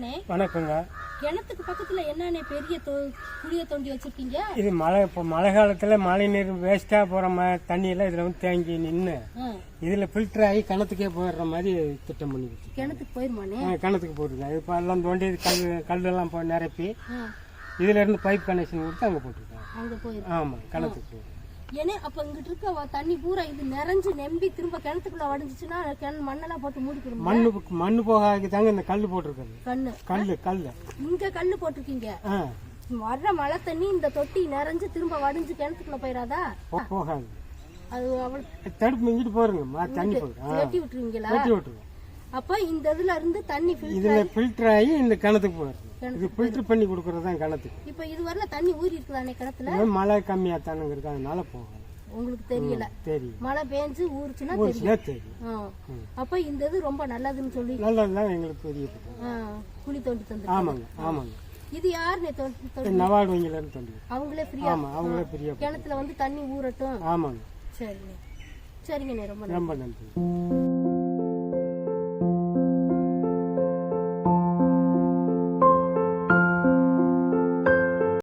வணக்கம்ண்ணே வணக்கங்க. கிணத்துக்கு பக்கத்துல என்னண்ணே பெரிய குழிய தோண்டி வச்சிருக்கீங்க? இது மழை இப்போ மழை காலத்தில் மழை நீர் வேஸ்ட்டாக போகிற ம தண்ணியெல்லாம் இதில் வந்து தேங்கி நின்று இதில் ஃபில்டர் ஆகி கிணத்துக்கே போயிடுற மாதிரி திட்டம் பண்ணி வச்சு கிணத்துக்கு போயிருமாண்ணே? கிணத்துக்கு போட்டிருக்கேன் இப்போ எல்லாம் தோண்டி கல் கல்லெல்லாம் நிரப்பி இதுல இருந்து பைப் கனெக்ஷன் கொடுத்து அங்கே போயிரு. ஆமாம் கிணத்துக்கு போயிருக்கு ஏன்னா அப்ப இங்கிட்டு இருக்க தண்ணி பூரா இது நிறைஞ்சு நம்பி திரும்ப கிணத்துக்குள்ள வடிஞ்சிச்சுன்னா கிணறு மண்ணெல்லாம் போட்டு மூடிக்கிடும் மண்ணு மண்ணு போகாக்கி தாங்க இந்த கல் போட்டிருக்கிறது கண்ணு. கல் கல் இங்க கல்லு போட்டிருக்கீங்க. வர்ற மழை தண்ணி இந்த தொட்டி நிறைஞ்சு திரும்ப வடிஞ்சு கிணத்துக்குள்ள போயிடாதா போகாது. அது அவள் தடுப்பு இங்கிட்டு போருங்க மா தண்ணி போயிடும் வெட்டி விட்டுருவீங்களா? வெட்டி விட்டுருவோம் அப்ப இந்த இதுல இருந்து தண்ணி இதில் ஃபில்டர் ஆகி இந்த கிணத்துக்கு போயிடுது. இது ஃபில்டர் பண்ணி கொடுக்கறது தான் கிணத்துக்கு இப்ப இது வரல தண்ணி ஊறி இருக்குதானே கிணத்துல? மழை கம்மியாக தானுங்க இருக்கு அதனால போகும் உங்களுக்கு தெரியல. தெரியும். மழை பெஞ்சு ஊறுச்சுன்னா தெரியும். தெரியும். அப்ப இந்த இது ரொம்ப நல்லதுன்னு சொல்லி நல்லதுதான் எங்களுக்கு பெரிய திட்டம். ஆ, குழி தோண்டி தந்து ஆமாங்க ஆமாங்க. இது யாருன்னு தோண்டி நவாடு வங்கியிலேருந்து தண்டி அவங்களே ஃப்ரீயா? ஆமாம் அவங்களே பெரிய கிணத்துல வந்து தண்ணி ஊறட்டும். ஆமாங்க. சரிங்க. சரிங்கண்ணே ரொம்ப ரொம்ப நன்றி.